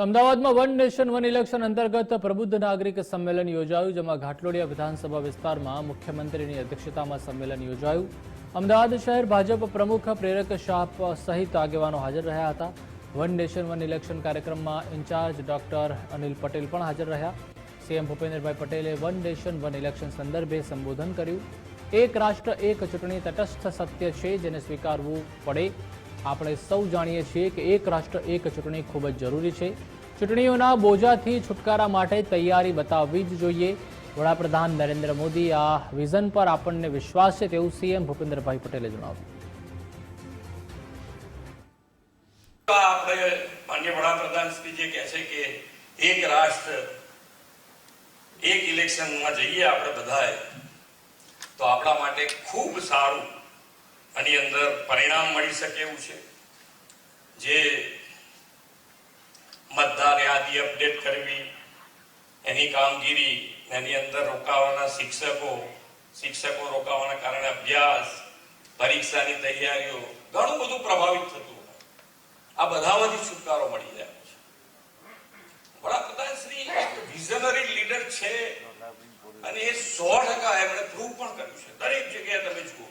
અમદાવાદમાં one nation, one election અંતર્ગત પ્રબુદ્ધ નાગરિક સંમેલન યોજાયું, જેમાં ઘાટલોડિયા વિધાનસભા વિસ્તારમાં મુખ્યમંત્રીની અધ્યક્ષતામાં સંમેલન યોજાયું. અમદાવાદ શહેર ભાજપ પ્રમુખ પ્રેરક શાહ સહિત આગેવાનો હાજર રહ્યા હતા. વન નેશન, વન ઇલેક્શન કાર્યક્રમમાં ઇન્ચાર્જ ડોક્ટર અનિલ પટેલ પણ હાજર રહ્યા. સીએમ ભૂપેન્દ્રભાઈ પટેલે વન નેશન, વન ઇલેક્શન સંદર્ભે સંબોધન કર્યું. એક રાષ્ટ્ર, એક ચૂંટણી તટસ્થ સત્ય છે, જેને સ્વીકારવું પડે. આપણે સૌ જાણીએ છીએ કે એક રાષ્ટ્ર, એક ચૂંટણી ખૂબ જ જરૂરી છે. ચૂંટણીઓના બોજાથી છુટકારા માટે તૈયારી બતાવવી જ જોઈએ. વડાપ્રધાન નરેન્દ્ર મોદી આ વિઝન પર આપણને વિશ્વાસ છે તેવું સીએમ ભૂપેન્દ્રભાઈ પટેલે જણાવ્યું. આપણે માન્ય વડાપ્રધાન શ્રી જે કહે છે કે એક રાષ્ટ્ર એક ઇલેક્શનમાં જઈએ આપણે બધાએ, તો આપણા માટે ખૂબ સારું આની અંદર પરિણામ મળી શકે એવું છે. જે મતદાર યાદી અપડેટ કરવી, એની કામગીરી, એની અંદર રોકાવાના શિક્ષકો શિક્ષકો રોકાવાના કારણે અભ્યાસ, પરીક્ષાની તૈયારીઓ ઘણું બધું પ્રભાવિત થતું આ બધામાંથી છુટકારો મળી જાય છે. વડાપ્રધાન શ્રી એક વિઝનરી લીડર છે અને એ સો ટકા એમણે પ્રૂવ પણ કર્યું છે. દરેક જગ્યાએ તમે જુઓ.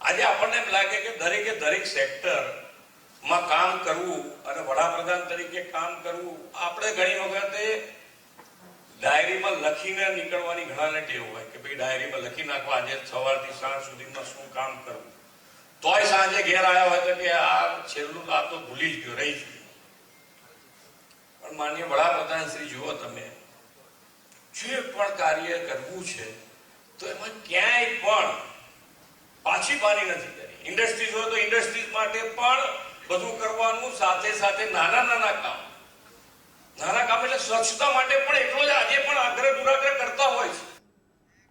આજે આપણને એમ લાગે કે દરેકે દરેક સેક્ટરમાં કામ કરવું અને વડાપ્રધાન તરીકે કામ કરવું, આપણે ઘણી વખતે ડાયરીમાં લખીને નીકળવાની ઘણાને ટેવ હોય કે ભાઈ ડાયરીમાં લખી નાખવા આજે સવારથી સાંજ સુધીમાં શું કામ કરવું. તોય સાંજે ઘેર આવ્યા હોય તો કે આ છેલ્લું આ તો ભૂલી જ ગયો, રહી જ ગયો. પણ માન્ય વડાપ્રધાન શ્રી, જુઓ તમે, જે પણ કાર્ય કરવું છે, તો એમાં ક્યાંય પણ પાછી પાની નથી કરી. ઇન્ડસ્ટ્રીઝ હોય તો ઇન્ડસ્ટ્રીઝ માટે પણ બધું કરવાનું સાથે સાથે નાના નાના કામ. નાના કામ એટલે સ્વચ્છતા માટે પણ એટલો જ આજે પણ આગ્રહ દુરાગ્રહ